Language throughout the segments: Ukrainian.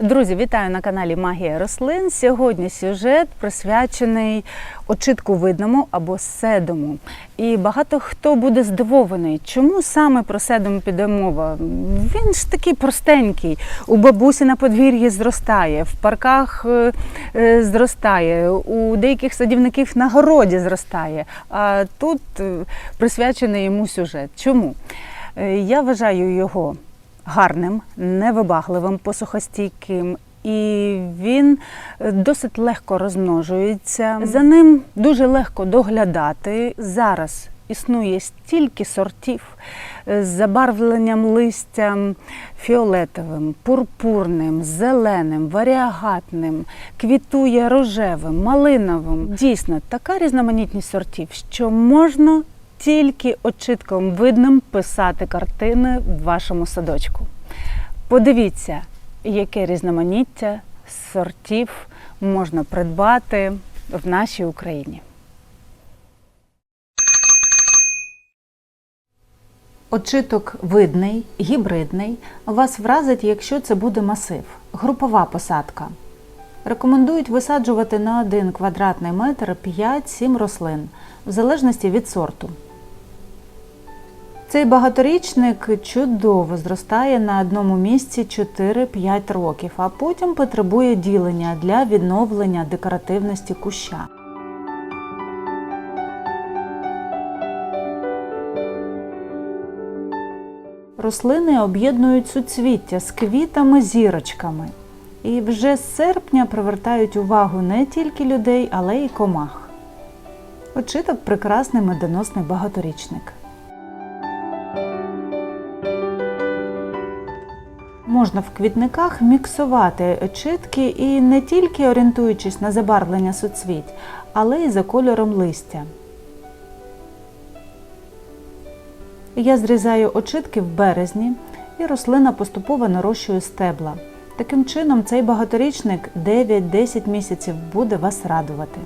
Друзі, вітаю на каналі Магія рослин. Сьогодні сюжет присвячений очитку видному або седому. І багато хто буде здивований, чому саме про седому піде мова. Він ж такий простенький. У бабусі на подвір'ї зростає, в парках е, е, зростає, у деяких садівників на городі зростає. А тут е, присвячений йому сюжет. Чому? Я вважаю його гарним, невибагливим, посухостійким. І він досить легко розмножується. За ним дуже легко доглядати. Зараз існує стільки сортів з забарвленням листя фіолетовим, пурпурним, зеленим, варіагатним, квітує рожевим, малиновим. Дійсно, така різноманітність сортів, що можна тільки очитком видним писати картини в вашому садочку. Подивіться, яке різноманіття сортів можна придбати в нашій Україні. Очиток видний, гібридний вас вразить, якщо це буде масив, групова посадка. Рекомендують висаджувати на 1 квадратний метр 5-7 рослин, в залежності від сорту. Цей багаторічник чудово зростає на одному місці 4-5 років, а потім потребує ділення для відновлення декоративності куща. Рослини об'єднують суцвіття з квітами-зірочками і вже з серпня привертають увагу не тільки людей, але й комах. Очиток прекрасний медоносний багаторічник. Можна в квітниках міксувати очитки і не тільки орієнтуючись на забарвлення суцвіть, але й за кольором листя. Я зрізаю очитки в березні і рослина поступово нарощує стебла. Таким чином, цей багаторічник 9-10 місяців буде вас радувати.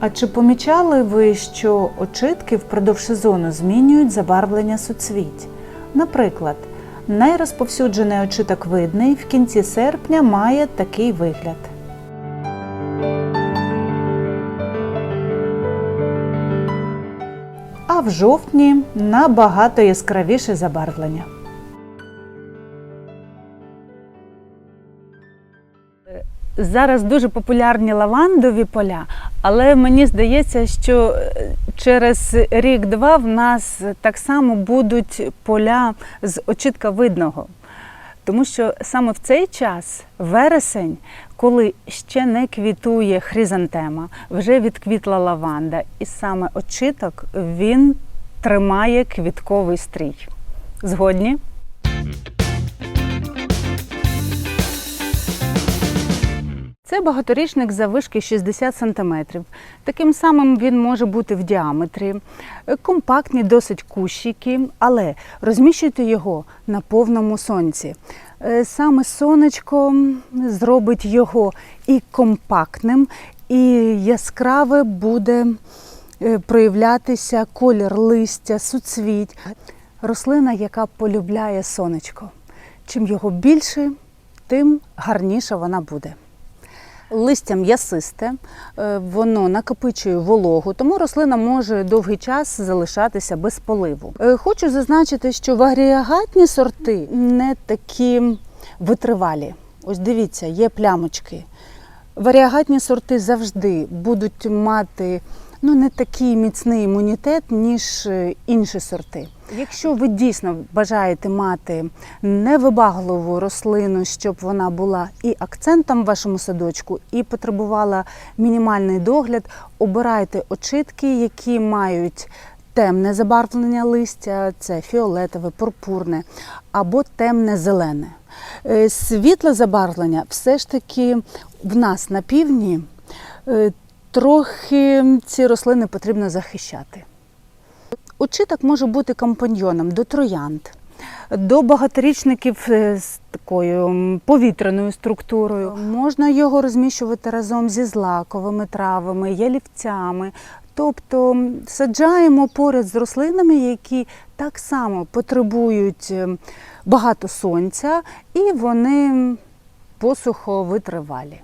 А чи помічали ви, що очитки впродовж сезону змінюють забарвлення суцвіть? Наприклад, найрозповсюджений очиток видний в кінці серпня має такий вигляд. А в жовтні набагато яскравіше забарвлення. Зараз дуже популярні лавандові поля, але мені здається, що е, через рік-два в нас так само будуть поля з очитка видного. Тому що саме в цей час, вересень, коли ще не квітує хризантема, вже відквітла лаванда, і саме очиток він тримає квітковий стрій. Згодні? Це багаторічник заввишки 60 см. Таким самим він може бути в діаметрі. Компактні досить кущики, але розміщуйте його на повному сонці. Е, Саме сонечко зробить його і компактним, і яскраве буде е, проявлятися колір листя, суцвіть. Рослина, яка полюбляє сонечко. Чим його більше, тим гарніша вона буде. Листя м'ясисте, е, воно накопичує вологу, тому рослина може довгий час залишатися без поливу. Е, Хочу зазначити, що варіагатні сорти не такі витривалі. Ось дивіться, є плямочки. Варіагатні сорти завжди будуть мати ну, не такий міцний імунітет, ніж е, інші сорти. Якщо ви дійсно бажаєте мати невибагливу рослину, щоб вона була і акцентом в вашому садочку, і потребувала мінімальний догляд, обирайте очитки, які мають темне забарвлення листя, це фіолетове, пурпурне або темне зелене. Е, Світле забарвлення все ж таки в нас на півдні е, трохи ці рослини потрібно захищати. Очиток може бути компаньйоном до троянд, до багаторічників е, з такою повітряною структурою. Можна його розміщувати разом зі злаковими травами, ялівцями, Тобто саджаємо поряд з рослинами, які так само потребують е, багато сонця, і вони посуховитривалі.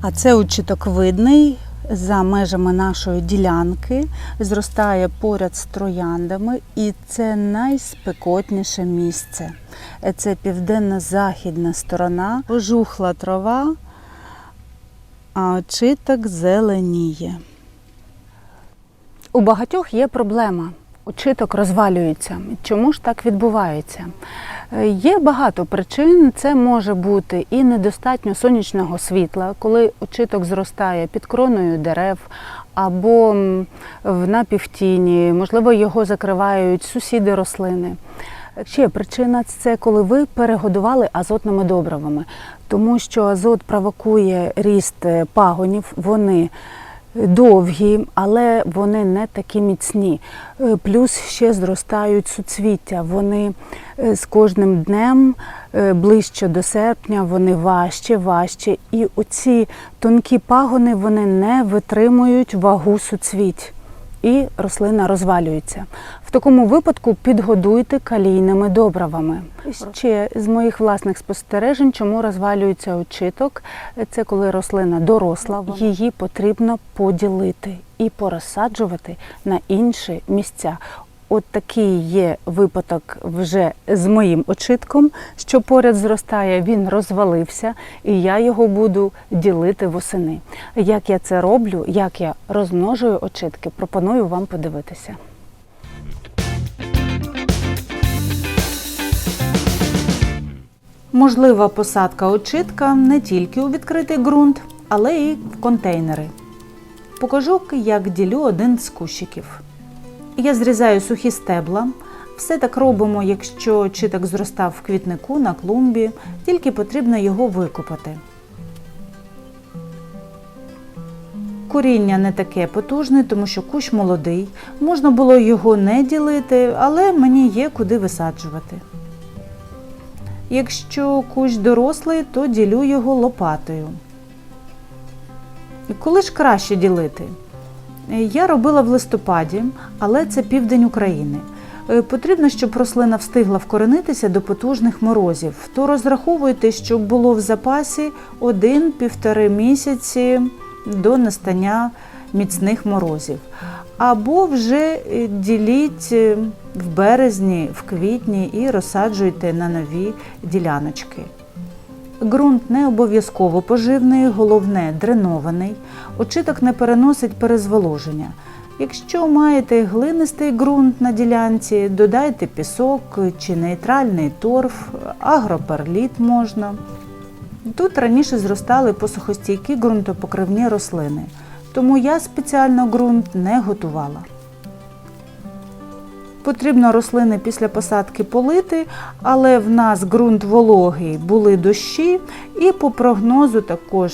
А це учиток видний за межами нашої ділянки, зростає поряд з трояндами, і це найспекотніше місце. Це південно-західна сторона, пожухла трава, а очиток зеленіє. У багатьох є проблема. Очиток розвалюється. Чому ж так відбувається? Е, Є багато причин. Це може бути і недостатньо сонячного світла, коли очиток зростає під кроною дерев або в напівтіні, можливо, його закривають сусіди рослини. Ще причина це коли ви перегодували азотними добривами, тому що азот провокує ріст е, пагонів, вони довгі, але вони не такі міцні. Е, Плюс ще зростають суцвіття. Вони е, з кожним днем е, ближче до серпня, вони важче, важче. І оці тонкі пагони вони не витримують вагу суцвіть. І рослина розвалюється. В такому випадку підгодуйте калійними добривами. Ще з моїх власних спостережень, чому розвалюється очиток, це коли рослина доросла, її потрібно поділити і порозсаджувати на інші місця. От такий є випадок вже з моїм очитком, що поряд зростає, він розвалився, і я його буду ділити восени. Як я це роблю, як я розмножую очитки, пропоную вам подивитися. Можлива посадка очитка не тільки у відкритий ґрунт, але й в контейнери. Покажу, як ділю один з кущиків. Я зрізаю сухі стебла. Все так робимо, якщо читок зростав в квітнику на клумбі, тільки потрібно його викопати. Коріння не таке потужне, тому що кущ молодий. Можна було його не ділити, але мені є куди висаджувати. Якщо кущ дорослий, то ділю його лопатою. Коли ж краще ділити? Я робила в листопаді, але це південь України. Е, Потрібно, щоб рослина встигла вкоренитися до потужних морозів, то розраховуйте, щоб було в запасі 1-1,5 місяці до настання міцних морозів. Або вже е, діліть е, в березні, в квітні і розсаджуйте на нові діляночки. Ґрунт не обов'язково поживний, головне дренований. Очиток не переносить перезволоження. Якщо маєте глинистий ґрунт на ділянці, додайте пісок чи нейтральний торф, агроперліт можна. Тут раніше зростали посухостійкі ґрунтопокривні рослини, тому я спеціально ґрунт не готувала. Потрібно рослини після посадки полити, але в нас ґрунт вологий, були дощі, і по прогнозу також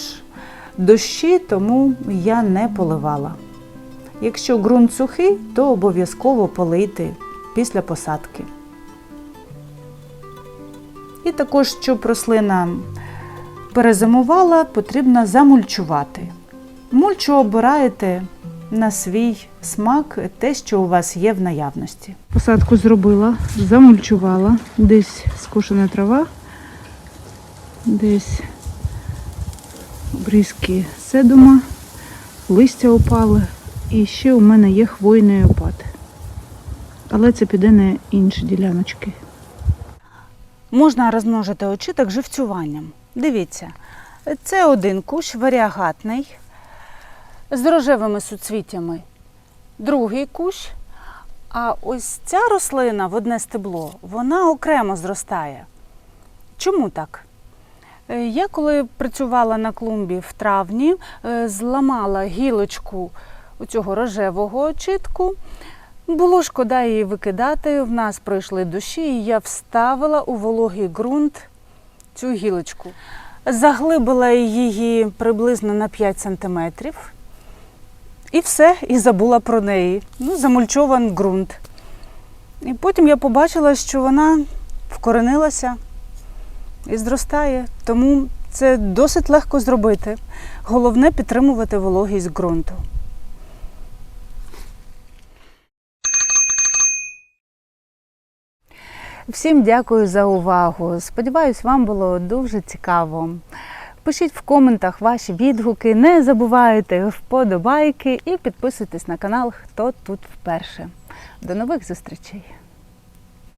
дощі, тому я не поливала. Якщо ґрунт сухий, то обов'язково полийте після посадки. І також, щоб рослина перезимувала, потрібно замульчувати. Мульчу обираєте на свій смак те, що у вас є в наявності. Посадку зробила, замульчувала, десь скошена трава, десь обрізки седума, листя опали. І ще у мене є хвойний опад. Але це піде на інші діляночки. Можна розмножити очиток живцюванням. Дивіться, це один кущ варіагатний з рожевими суцвіттями. Другий кущ. А ось ця рослина в одне стебло, вона окремо зростає. Чому так? Е, Я коли працювала на клумбі в травні, е, зламала гілочку цього рожевого очитку. Було шкода її викидати. В нас пройшли дощі, і я вставила у вологий ґрунт цю гілочку. Заглибила її приблизно на 5 сантиметрів. І все, і забула про неї. Ну, замульчований ґрунт. І потім я побачила, що вона вкоренилася і зростає. Тому Це досить легко зробити. Головне підтримувати вологість ґрунту. Всім дякую за увагу. Сподіваюсь, вам було дуже цікаво. Пишіть в коментах ваші відгуки, не забувайте вподобайки і підписуйтесь на канал, хто тут вперше. До нових зустрічей!